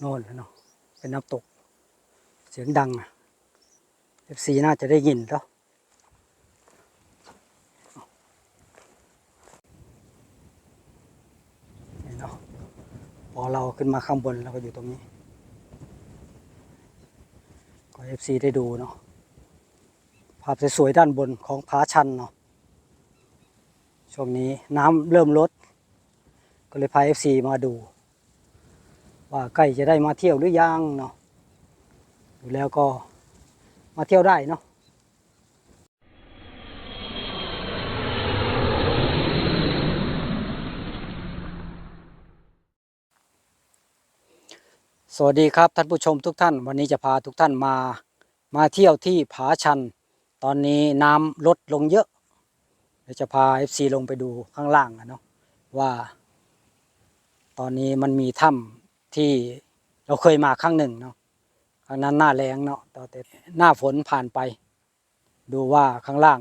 โน่นเนาะเป็นน้ำตก เสียงดังอะเอฟซีน่าจะได้ยินแล้วเนาะพอเราขึ้นมาข้างบนเราก็อยู่ตรงนี้ก็เอฟซีได้ดูเนาะภาพสวยๆด้านบนของผาชันเนาะช่วงนี้น้ำเริ่มลด ก็เลยพาเอฟซีมาดู ว่าใกล้จะได้มาเที่ยวหรือยังเนาะดูแล้วก็มาเที่ยวได้เนาะสวัสดีครับท่านผู้ชมทุกท่าน วันนี้จะพาทุกท่านมามาเที่ยวที่ผาชัน ตอนนี้น้ำลดลงเยอะเดี๋ยวจะพา FC ลงไปดูข้างล่างอะเนาะว่า ตอนนี้มันมีถ้ำ ที่เราเคยมาครั้งหนึ่งเนาะครั้งนั้นหน้าแรงเนาะต่แต่หน้าฝนผ่านไป ดูว่าข้างล่าง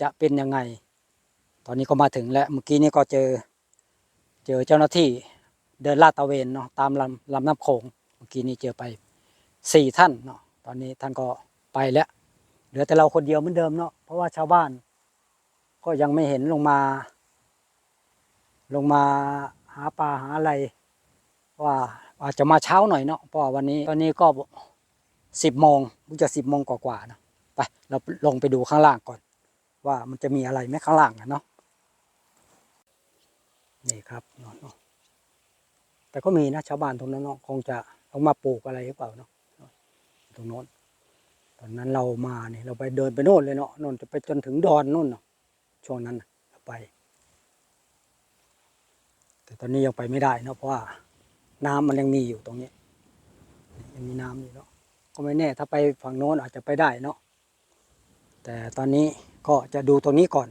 จะเป็นยังไง ตอนนี้ก็มาถึงแล้วเมื่อกี้นี้ก็เจอ เจอเจ้าหน้าที่เดินลาดตระเวนเนาะตามลำลำน้ำโขงเมื่อกี้นี้เจอไปสี่ท่านเนาะตอนนี้ท่านก็ไปแล้วเหลือแต่เราคนเดียวเหมือนเดิมเนาะเพราะว่าชาวบ้าน ก็ยังไม่เห็นลงมา ลงมาหาปลาหาอะไร ว่าอาจจะมาเช้าหน่อยเนาะเพราะวันนี้ตอนนี้ก็สิบโมงมันจะสิบโมงกว่าๆนะไปเราลงไปดูข้างล่างก่อน ว่ามันจะมีอะไรไหมข้างล่างอะเนาะนี่ครับเนาะเนแต่ก็มีนะชาวบ้านตรงนั้นเนาะคงจะต้องมาปลูกอะไรหรือเปล่าเนาะตรงโน้นตอนนั้นเรามาเนี่ยเราไปเดินไปโน่นเลยเนาะโน่นจะไปจนถึงดอนโน่นเนาะช่วงนั้นเราไป แต่ตอนนี้ยังไปไม่ได้เนาะเพราะว่า น้ำมันยังมีอยู่ตรงนี้ยังมีน้ำอยู่เนาะก็ไม่แน่ถ้าไปฝั่งโน้นอาจจะไปได้เนาะแต่ตอนนี้ก็จะดูตรงนี้ก่อน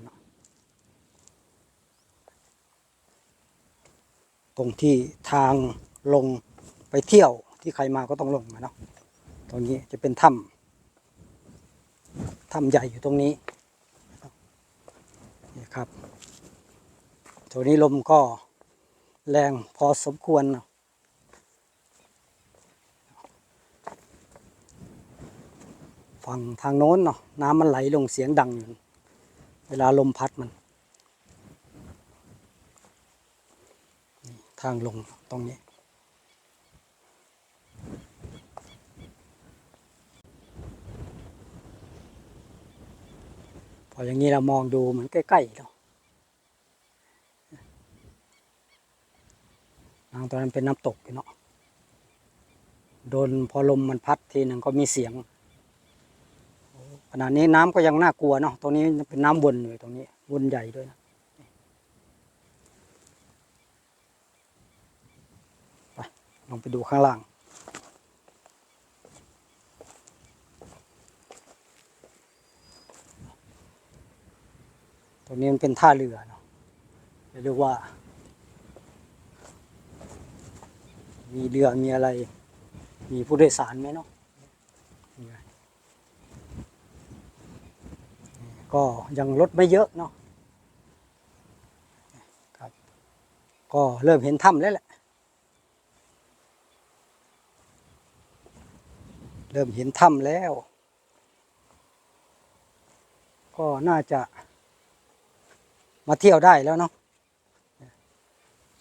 ตรงที่ทางลงไปเที่ยวที่ใครมาก็ต้องลงมาเนาะตรงนี้จะเป็นถ้ำถ้ำใหญ่อยู่ตรงนี้นี่ครับตัวนี้ลมก็แรงพอสมควรเนาะ ฝั่งทางโน้นเนาะน้ำมันไหลลงเสียงดังอยู่เวลาลมพัดมัน ทางลงตรงนี้ พออย่างนี้เรามองดูเหมือนใกล้ๆเนาะน้ำตอนนั้นเป็นน้ำตกเนาะโดนพอลมมันพัดทีหนึ่งก็มีเสียง ขณะนี้น้ำก็ยังน่ากลัวเนาะตรงนี้เป็นน้ำวนอยู่ตรงนี้วนใหญ่ด้วยนะไปลองไปดูข้างล่างตรงนี้มันเป็นท่าเรือเนาะเรียกว่า มีเรือมีอะไร มีผู้โดยสารไหมเนาะนี่ไง ก็ยังลดไม่เยอะเนาะครับก็เริ่มเห็นถ้ำแล้วแหละ เริ่มเห็นถ้ำแล้ว ก็น่าจะมาเที่ยวได้แล้วเนาะ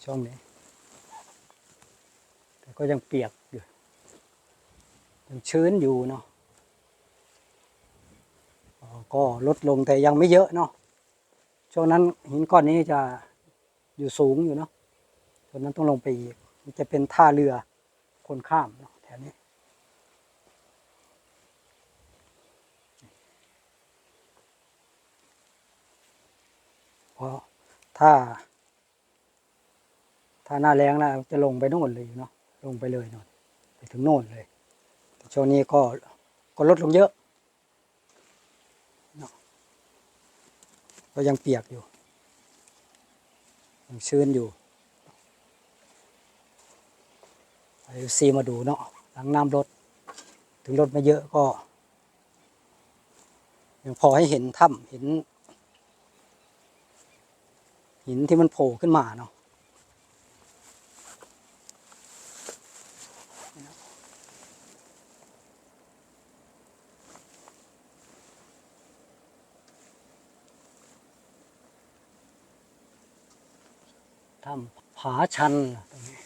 ช่วงนี้ แต่ก็ยังเปียกอยู่ยังชื้นอยู่เนาะ ก็ลดลงแต่ยังไม่เยอะเนาะช่วงนั้นหินก้อนนี้จะอยู่สูงอยู่เนาะช่วงนั้นต้องลงไปอีกมันจะเป็นท่าเรือคนข้ามเนาะแถวนี้เพราะถ้า ถ้าหน้าแรงแล้วจะลงไปโน่นเลยเนาะลงไปเลยโน่นไปถึงโน่นเลยช่วงนี้ก็ก็ลดลงเยอะเนาะ ก็ยังเปียกอยู่ยังชื้นอยู่ไอซีมาดูเนาะหลังน้ำรถ ถึงรถไม่เยอะก็ยังพอให้เห็นถ้ำเห็นหินที่มันโผล่ขึ้นมาเนาะ ถ้ำผาชันตรงนี้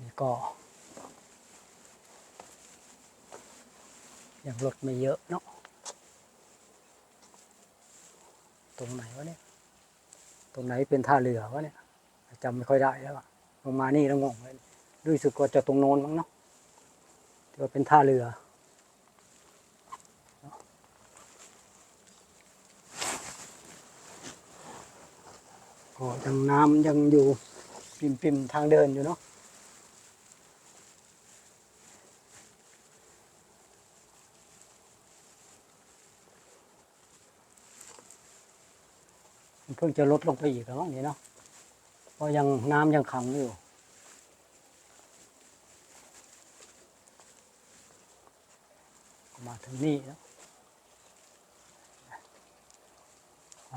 นี่ก็ ยังรถไม่เยอะเนาะตรงไหนวะเนี่ย ตรงไหนเป็นท่าเรือวะเนี่ยจำไม่ค่อยได้แล้วอะลงมานี่แล้วงงเลยรู้สึกว่าจะตรงโน้นมั้งเนาะที่ว่าเป็นท่าเรือ ก็ยังน้ำยังอยู่ปิ่มปิมทางเดินอยู่เนาะมันเพิ่งจะลดลงไปอีกแล้วนี่เนาะเพราะยังน้ำยังขังอยู่มาถึงนี่แล้ว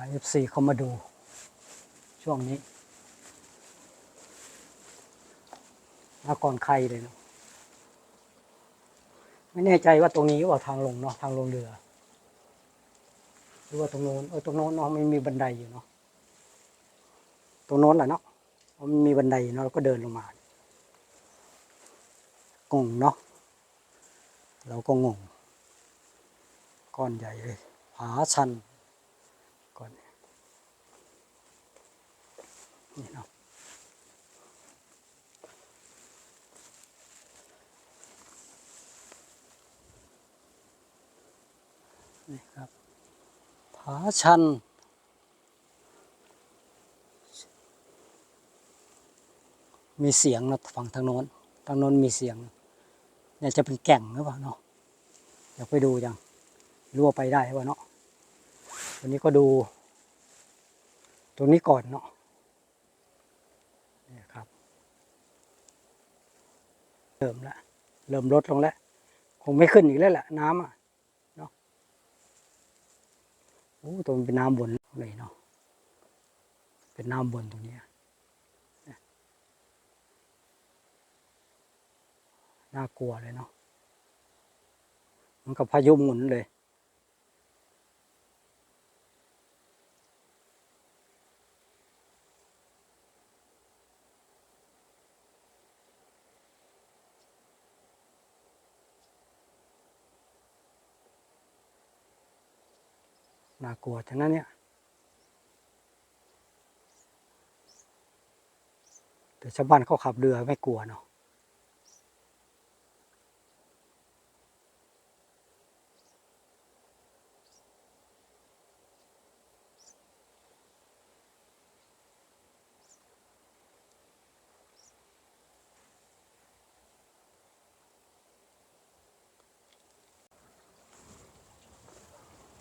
เอฟซีเขามาดู ช่วงนี้มาก่อนใครเลยเนาะไม่แน่ใจว่าตรงนี้ว่าทางลงเนาะทางลงเรือหรือว่าตรงโน้นเออตรงโน้นเนาะมันมีบันไดอยู่เนาะตรงโน้นแหละเนาะเพราะมันมีบันไดเนาะเราก็เดินลงมางงเนาะเราก็งง ก้อนใหญ่เลยผาชันก้อนนี้ นี่เนาะนี่ครับผาชัน มีเสียงนะฝั่งทางโน้นทางโน้นมีเสียงเนี่ยจะเป็นแก่งหรือเปล่าเนาะอยากไปดูจังรู้ว่าไปได้ป่ะเนาะวันนี้ก็ดู ตรงนี้ก่อนเนาะนี่ครับ เริ่มแล้วเริ่มลดลงแล้ว คงไม่ขึ้นอีกแล้วแหละน้ำอะเนาะโอ้ตรงเป็นน้ำบนเลยเนาะเป็นน้ำบนตรงนี้น่ากลัวเลยเนาะมันกับพายุหมุนเลย น่ากลัวทั้งนั้นเนี่ยแต่ชาวบ้านเขาขับเรือไม่กลัวเนาะ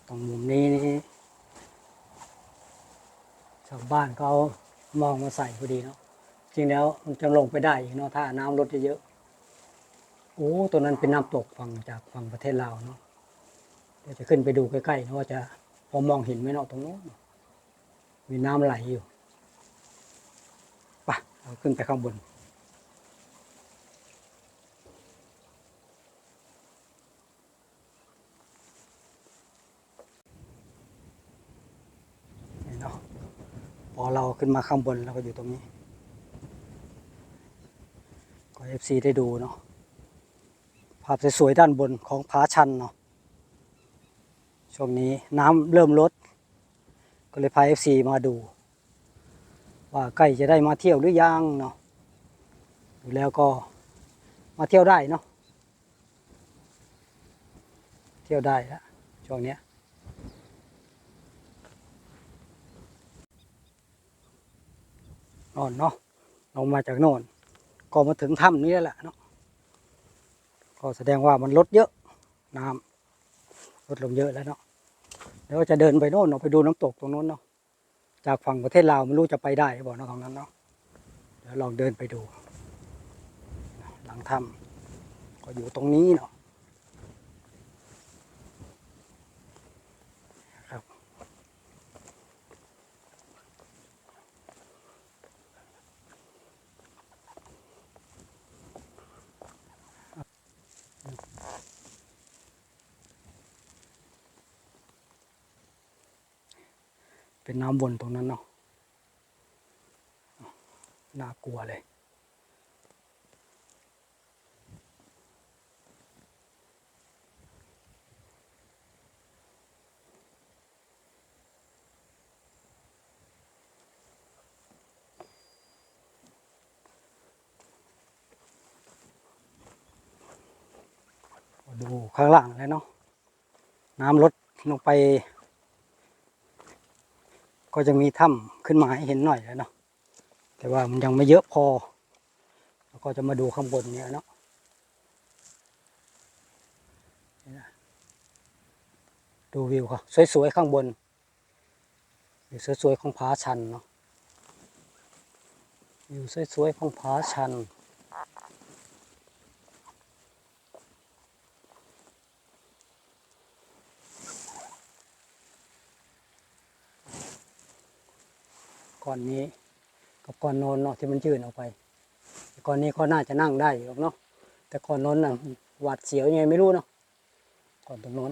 ตรงมุมนี้นี่ชาวบ้านเขามองมาใส่พอดีเนาะจริงแล้วมันจะลงไปได้อีกเนาะถ้าน้ำลดเยอะๆโอ้ตัวนั้นเป็นน้ำตกฝั่งจากฝั่งประเทศลาวเนาะเดี๋ยวจะขึ้นไปดูใกล้ๆเนาะว่าจะพอมองเห็นไหมเนาะตรงโน้นมีน้ำไหลอยู่ไปเราขึ้นไปข้างบนเนาะ พอเราขึ้นมาข้างบนเราก็อยู่ตรงนี้ก็เอฟซีได้ดูเนาะภาพสวยๆด้านบนของผาชันเนาะช่วงนี้น้ำเริ่มลด ก็เลยพาเอฟซีมาดู ว่าใกล้จะได้มาเที่ยวหรือยังเนาะอยู่แล้วก็มาเที่ยวได้เนาะเที่ยวได้แล้วช่วงเนี้ย นอนเนาะลงมาจากโน่นก็มาถึงถ้ำนี้แหละเนาะก็แสดงว่ามันลดเยอะน้ำลดลงเยอะแล้วเนาะเดี๋ยวจะเดินไปโน่นเนาะไปดูน้ำตกตรงโน้นเนาะจากฝั่งประเทศลาวไม่รู้จะไปได้หรือเปล่เนาะตรงนั้นเนาะเดี๋ยวลองเดินไปดู หลังถ้ำก็อยู่ตรงนี้เนาะ เป็นน้ำวนตรงนั้นเนาะน่ากลัวเลยดูข้างล่างแล้วเนาะน้ำลดลงไป ก็จะมีถ้ำขึ้นมาให้เห็นหน่อยแล้วเนาะแต่ว่ามันยังไม่เยอะพอแล้วก็จะมาดูข้างบนเนี่ยเนาะดูวิวค่ะสวยๆข้างบนวิวสวยๆของผาชันเนาะวิวสวยๆของผาชัน ก่ อนนี้ กับก้อนโนนเนาะที่มันยื่นออกไปก้อนนี้เขาน่าจะนั่งได้อยู่เนาะแต่ก้อนโน้นน่ะหวาดเสียวยังไงไม่รู้เนาะก่อนตรงโน้น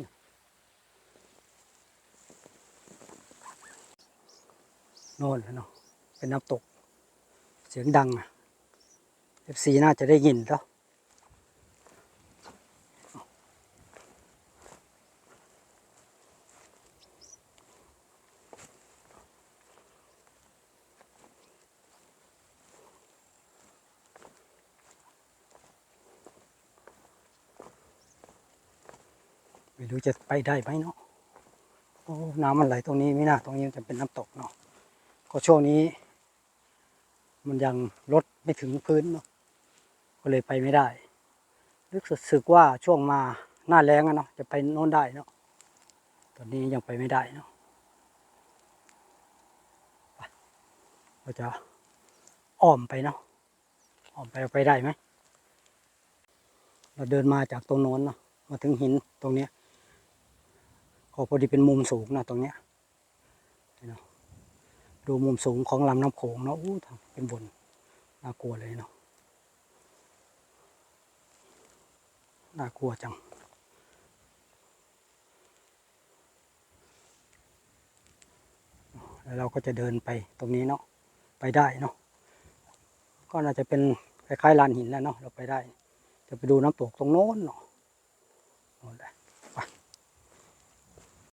โน่นเนาะเป็นน้ำตก เสียงดังอะเอฟซีน่าจะได้ยินเนาะ ไม่รู้จะไปได้ไหมเนาะโอ้น้ำมันไหลตรงนี้ไม่น่าตรงนี้จะเป็นน้ำตกเนาะก็ช่วงนี้ มันยังลดไม่ถึงพื้นเนาะก็เลยไปไม่ได้รู้สึกว่าช่วงมาหน้าแรงอะเนาะจะไปโน่นได้เนาะตอนนี้ยังไปไม่ได้เนาะเราจะอ้อมไปเนาะอ้อมไปไปได้ไหมเราเดินมาจากตรงโน้นเนาะมาถึงหินตรงเนี้ย ก็พอดีเป็นมุมสูงนะตรงเนี้ยดูมุมสูงของลำน้ำโขงเนาะอู้ทางเป็นบนน่ากลัวเลยเนาะน่ากลัวจังแล้วเราก็จะเดินไปตรงนี้เนาะไปได้เนาะก็น่าจะเป็นคล้ายๆลานหินแล้วเนาะเราไปได้ จะไปดูน้ำตกตรงโน้นเนาะโน่นแหละ